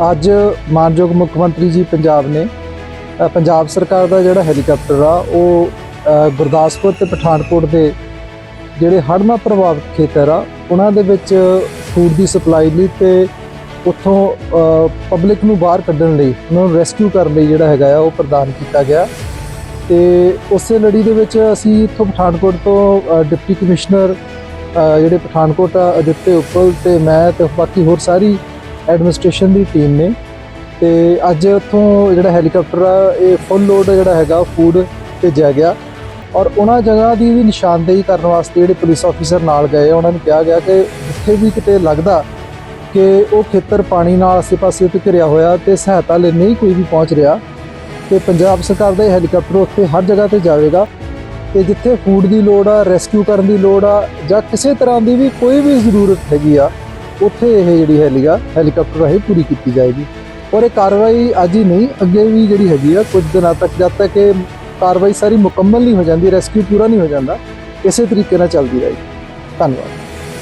ਅੱਜ ਮਾਨਯੋਗ ਮੁੱਖ ਮੰਤਰੀ ਜੀ ਪੰਜਾਬ ਨੇ ਪੰਜਾਬ ਸਰਕਾਰ ਦਾ ਜਿਹੜਾ ਹੈਲੀਕਾਪਟਰ ਆ, ਉਹ ਗੁਰਦਾਸਪੁਰ ਤੇ ਪਠਾਨਕੋਟ ਦੇ ਜਿਹੜੇ ਹੜ੍ਹ ਨਾਲ ਪ੍ਰਭਾਵਿਤ ਖੇਤਰ ਆ, ਉਹਨਾਂ ਦੇ ਵਿੱਚ ਫੂਡ ਦੀ ਸਪਲਾਈ ਲਈ ਤੇ ਉੱਥੋਂ ਪਬਲਿਕ ਨੂੰ ਬਾਹਰ ਕੱਢਣ ਲਈ, ਉਹਨਾਂ ਨੂੰ ਰੈਸਕਿਊ ਕਰਨ ਲਈ ਜਿਹੜਾ ਹੈਗਾ ਆ, ਉਹ ਪ੍ਰਦਾਨ ਕੀਤਾ ਗਿਆ। ਤੇ ਉਸੇ ਲੜੀ ਦੇ ਵਿੱਚ ਅਸੀਂ ਇੱਥੋਂ ਪਠਾਨਕੋਟ ਤੋਂ ਡਿਪਟੀ ਕਮਿਸ਼ਨਰ ਜਿਹੜੇ ਪਠਾਨਕੋਟ ਆ ਅਜਿੱਤੇ ਉੱਪਲ ਤੇ ਮੈਂ ਤੇ ਬਾਕੀ ਹੋਰ ਸਾਰੀ ਐਡਮਿਨਿਸਟ੍ਰੇਸ਼ਨ ਦੀ ਟੀਮ ਨੇ ਤੇ ਅੱਜ ਉੱਥੋਂ ਜਿਹੜਾ ਹੈਲੀਕਾਪਟਰ ਆ, ਇਹ ਫੁੱਲ ਲੋਡ ਜਿਹੜਾ ਹੈਗਾ ਫੂਡ ਭੇਜਿਆ ਗਿਆ। ਔਰ ਉਹਨਾਂ ਜਗ੍ਹਾ ਦੀ ਵੀ ਨਿਸ਼ਾਨਦੇਹੀ ਕਰਨ ਵਾਸਤੇ ਜਿਹੜੇ ਪੁਲਿਸ ਆਫੀਸਰ ਨਾਲ ਗਏ ਉਹਨਾਂ ਨੂੰ ਕਿਹਾ ਗਿਆ ਕਿ ਜਿੱਥੇ ਵੀ ਕਿਤੇ ਲੱਗਦਾ ਕਿ ਉਹ ਖੇਤਰ ਪਾਣੀ ਨਾਲ ਆਸੇ-ਪਾਸੇ ਉੱਤੇ ਘਿਰਿਆ ਹੋਇਆ ਤੇ ਸਹਾਇਤਾ ਲਈ ਨਹੀਂ ਕੋਈ ਵੀ ਪਹੁੰਚ ਰਿਹਾ, ਤੇ ਪੰਜਾਬ ਸਰਕਾਰ ਦਾ ਇਹ ਹੈਲੀਕਾਪਟਰ ਉੱਥੇ ਹਰ ਜਗ੍ਹਾ ਤੇ ਜਾਵੇਗਾ। ਤੇ ਜਿੱਥੇ ਫੂਡ ਦੀ ਲੋੜ ਆ ਰੈਸਕਿਊ ਕਰਨ ਦੀ ਲੋੜ ਆ, ਜਾਂ ਕਿਸੇ ਤਰ੍ਹਾਂ ਦੀ ਵੀ ਕੋਈ ਵੀ ਜ਼ਰੂਰਤ ਹੈਗੀ ਆ ਉੱਥੇ ਇਹ ਜਿਹੜੀ ਹੈਲੀ ਆ, ਹੈਲੀਕਾਪਟਰ ਰਾਹੀਂ ਪੂਰੀ ਕੀਤੀ ਜਾਏਗੀ। ਔਰ ਇਹ ਕਾਰਵਾਈ ਅੱਜ ਹੀ ਨਹੀਂ, ਅੱਗੇ ਵੀ ਜਿਹੜੀ ਹੈਗੀ ਆ, ਕੁਝ ਦਿਨਾਂ ਤੱਕ, ਜਦ ਤੱਕ ਇਹ ਕਾਰਵਾਈ ਸਾਰੀ ਮੁਕੰਮਲ ਨਹੀਂ ਹੋ ਜਾਂਦੀ, ਰੈਸਕਿਊ ਪੂਰਾ ਨਹੀਂ ਹੋ ਜਾਂਦਾ, ਇਸੇ ਤਰੀਕੇ ਨਾਲ ਚੱਲਦੀ ਰਹੇਗੀ। ਧੰਨਵਾਦ।